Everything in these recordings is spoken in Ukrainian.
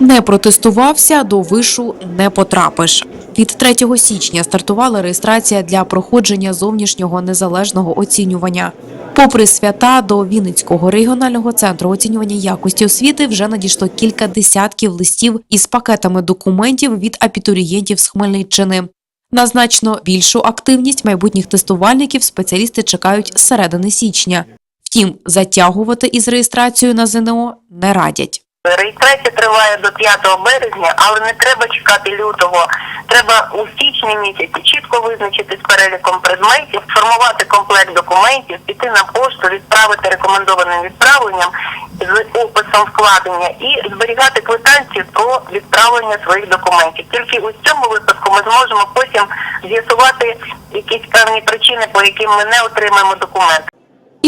Не протестувався, до вишу не потрапиш. Від 3 січня стартувала реєстрація для проходження зовнішнього незалежного оцінювання. Попри свята до Вінницького регіонального центру оцінювання якості освіти вже надійшло кілька десятків листів із пакетами документів від абітурієнтів з Хмельниччини. На значно більшу активність майбутніх тестувальників спеціалісти чекають з середини січня. Втім, затягувати із реєстрацією на ЗНО не радять. Реєстрація триває до 5 березня, але не треба чекати лютого. Треба у січні місяці чітко визначити з переліком предметів, сформувати комплект документів, піти на пошту, відправити рекомендованим відправленням з описом вкладення і зберігати квитанції про відправлення своїх документів. Тільки у цьому випадку ми зможемо потім з'ясувати якісь певні причини, по яким ми не отримаємо документ.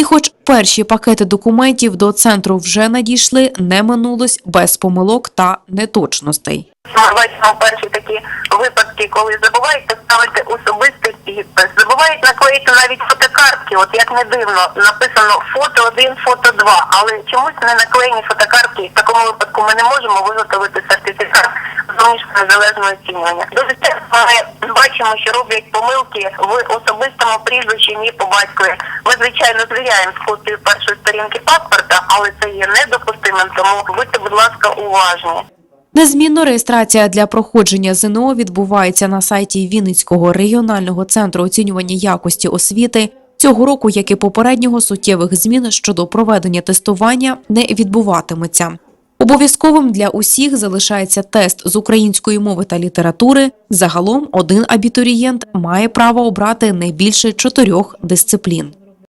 І хоч перші пакети документів до центру вже надійшли, не минулось без помилок та неточностей. Ми бачимо перші такі випадки, коли забувають поставити особистий підпис, забувають наклеїти навіть фотокартки. От як не дивно, написано фото 1, фото 2, але чомусь не наклеєні фотокартки. В такому випадку ми не можемо виготовити сертифікат зовнішнього незалежного оцінювання. Дуже часто ми бачимо, що роблять помилки в особистому прізвищі ні по батькові. Ми звичайно звіряємо з копією першої сторінки паспорта, але це є недопустимим, тому будьте, будь ласка, уважні. Незмінно реєстрація для проходження ЗНО відбувається на сайті Вінницького регіонального центру оцінювання якості освіти. Цього року, як і попереднього, суттєвих змін щодо проведення тестування не відбуватиметься. Обов'язковим для усіх залишається тест з української мови та літератури. Загалом один абітурієнт має право обрати не більше чотирьох дисциплін.